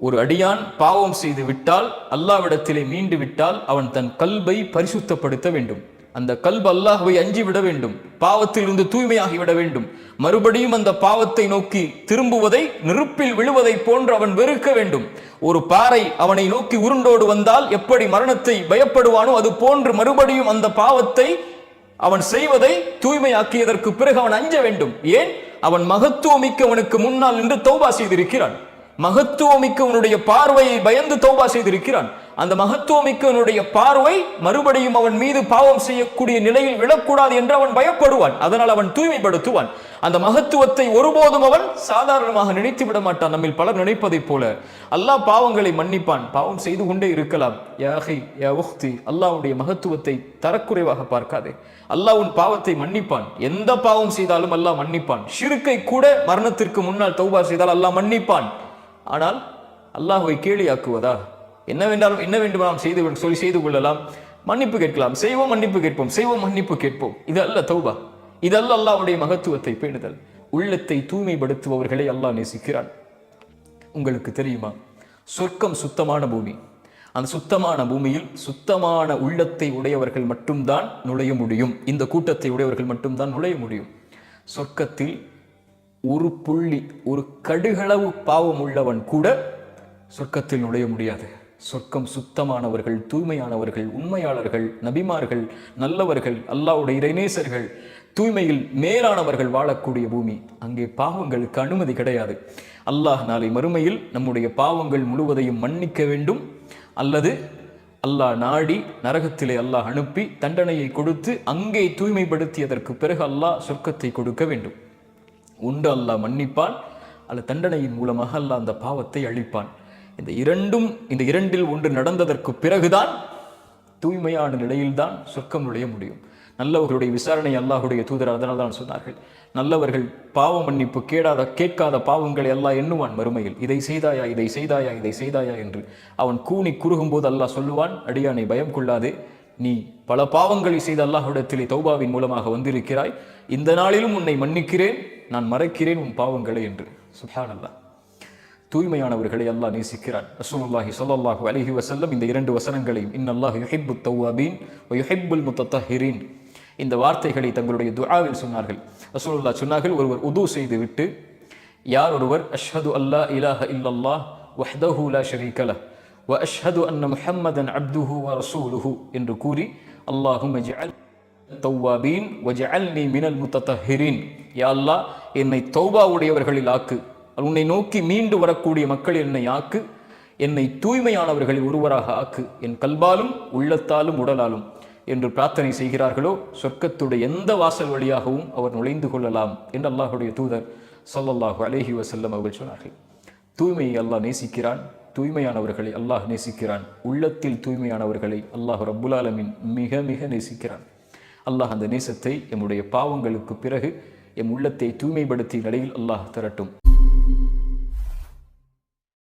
ஒரு அடியான் பாவம் செய்து விட்டால் அல்லாவிடத்திலே மீண்டு விட்டால் அவன் தன் கல்பை பரிசுத்தப்படுத்த வேண்டும். அந்த கல்பு அல்லாஹுவை அஞ்சி விட வேண்டும் பாவத்திலிருந்து தூய்மையாகி விட வேண்டும். மறுபடியும் அந்த பாவத்தை நோக்கி திரும்புவதை நெருப்பில் விழுவதை போன்று அவன் வெறுக்க வேண்டும். ஒரு பாறை அவனை நோக்கி உருண்டோடு வந்தால் எப்படி மரணத்தை பயப்படுவானோ அது போன்று மறுபடியும் அந்த பாவத்தை அவன் செய்வதை தூய்மையாக்கியதற்கு பிறகு அவன் அஞ்ச வேண்டும். ஏன்? அவன் மகத்துவமிக்கவனுக்கு முன்னால் நின்று தௌபா செய்திருக்கிறான். மகத்துவமிக்கவனுடைய பார்வையை பயந்து தௌபா செய்திருக்கிறான். அந்த மகத்துவமிக்கவனுடைய பார்வை மறுபடியும் அவன் மீது பாவம் செய்யக்கூடிய நிலையில் விழக்கூடாது என்று அவன் பயப்படுவான். அதனால் அவன் தூய்மைப்படுத்துவான். அந்த மகத்துவத்தை ஒருபோதும் அவன் சாதாரணமாக நினைத்து விட மாட்டான். நம்மில் பலர் நினைப்பதைப் போல அல்லாஹ் பாவங்களை மன்னிப்பான். பாவம் செய்து கொண்டே இருக்கலாம். யாகை யா உஹ்தி அல்லாஹ்வுடைய மகத்துவத்தை தரக்குறைவாக பார்க்காதே. அல்லாஹ் உன் பாவத்தை மன்னிப்பான். எந்த பாவம் செய்தாலும் அல்லாஹ் மன்னிப்பான். ஷிருக்கை கூட மரணத்திற்கு முன்னால் தௌபா செய்தால் அல்லாஹ் மன்னிப்பான். ஆனால் அல்லாஹுவை கேலியாக்குவதா? என்ன வேண்டாலும் என்ன வேண்டுமானாலும் செய்து சொல்லி செய்து கொள்ளலாம். மன்னிப்பு கேட்கலாம். செய்வோம் மன்னிப்பு கேட்போம். செய்வோம் மன்னிப்பு கேட்போம். இது அல்ல தௌபா. இதல்ல அல்லாவுடைய மகத்துவத்தை பேணுதல். உள்ளத்தை தூய்மைப்படுத்துபவர்களை அல்லாஹ் நேசிக்கிறான். உங்களுக்கு தெரியுமா? சொர்க்கம் சுத்தமான பூமி. அந்த சுத்தமான பூமியில் சுத்தமான உள்ளத்தை உடையவர்கள் மட்டும்தான் நுழைய முடியும். இந்த கூட்டத்தை உடையவர்கள் மட்டும்தான் நுழைய முடியும். சொர்க்கத்தில் ஒரு புள்ளி ஒரு கடுகளவு பாவம் உள்ளவன் கூட சொர்க்கத்தில் நுழைய முடியாது. சொர்க்கம் சுத்தமானவர்கள் தூய்மையானவர்கள் உண்மையாளர்கள் நபிமார்கள் நல்லவர்கள் அல்லாஹ்வுடைய இறைநேசர்கள் தூய்மையில் மேலானவர்கள் வாழக்கூடிய பூமி. அங்கே பாவங்களுக்கு அனுமதி கிடையாது. அல்லாஹ் நாளை மறுமையில் நம்முடைய பாவங்கள் முழுவதையும் மன்னிக்க வேண்டும். அல்லது அல்லாஹ் நாடி நரகத்திலே அல்லாஹ் அனுப்பி தண்டனையை கொடுத்து அங்கே தூய்மைப்படுத்தியதற்கு பிறகு அல்லாஹ் சொர்க்கத்தை கொடுக்க வேண்டும். உண்டு அல்லாஹ் மன்னிப்பான். அல்ல தண்டனையின் மூலமாக அல்லாஹ் அந்த பாவத்தை அழிப்பான். இந்த இரண்டும் இந்த இரண்டில் ஒன்று நடந்ததற்கு பிறகுதான் தூய்மையான நிலையில்தான் சொர்க்கம் நுழைய முடியும். நல்லவர்களுடைய விசாரணை அல்லாஹுடைய தூதர் அதனால் தான் சொன்னார்கள். நல்லவர்கள் பாவ மன்னிப்பு கேடாத கேட்காத பாவங்களை எல்லாம் எண்ணுவான் மறுமையில். இதை செய்தாயா இதை செய்தாயா இதை செய்தாயா என்று அவன் கூனி குறுகும்போது அல்லாஹ் சொல்லுவான் அடியானை பயம் கொள்ளாதே. நீ பல பாவங்களை செய்த அல்லாஹுடத்திலே தௌபாவின் மூலமாக வந்திருக்கிறாய். இந்த நாளிலும் உன்னை மன்னிக்கிறேன். நான் மறைக்கிறேன் உன் பாவங்களை என்று. சுப்ஹான் அல்லாஹ் தூய்மையானவர்களை அல்லாஹ் நேசிக்கிறான். ரசூலுல்லாஹி சொல்லல்லாஹு அலஹி வசல்லம் இந்த இரண்டு வசனங்களையும் இன்னல்லாஹ் யுஹிப்பு தௌவாபீன் யுஹிப்புல் முத்தத்தஹிரீன். இந்த வார்த்தைகளை தங்களுடைய துஆவில் சொன்னார்கள். ரசூலுல்லாஹ் சொன்னார்கள் ஒருவர் உது செய்துவிட்டு யார் ஒருவர் அஷ்ஹது அல்லா இலாஹ இல்லல்லாஹ் வஹ்தஹு லா ஷரீக வ அஷ்ஹது அன்ன முஹம்மதன் அப்துஹு வ ரசூலுஹு என்று கூறி அல்லாஹும் ஜஅல் தௌவாபீன் வஜஅல்னி மினல் முத்தத்தஹிரீன் யா அல்லாஹ் என்னை தௌபா உடையவர்களில் ஆக்கு. உன்னை நோக்கி மீண்டு வரக்கூடிய மக்கள் என்னை ஆக்கு. என்னை தூய்மையானவர்களில் ஒருவராக ஆக்கு. என் கல்பாலும் உள்ளத்தாலும் உடலாலும். என்று பிரார்த்தனை செய்கிறார்களோ சொர்க்கத்துடைய எந்த வாசல் வழியாகவும் அவர் நுழைந்து கொள்ளலாம் என்று அல்லாஹுடைய தூதர் சொல்லல்லாஹு அலேஹி வசல்லம் அவர்கள் சொன்னார்கள். தூய்மையை அல்லாஹ் நேசிக்கிறான். தூய்மையானவர்களை அல்லாஹ் நேசிக்கிறான். உள்ளத்தில் தூய்மையானவர்களை அல்லாஹ் ரப்புல் மிக மிக நேசிக்கிறான். அல்லாஹ் அந்த நேசத்தை எம்முடைய பாவங்களுக்கு பிறகு எம் உள்ளத்தை தூய்மைப்படுத்திய நிலையில் அல்லாஹ் தரட்டும்.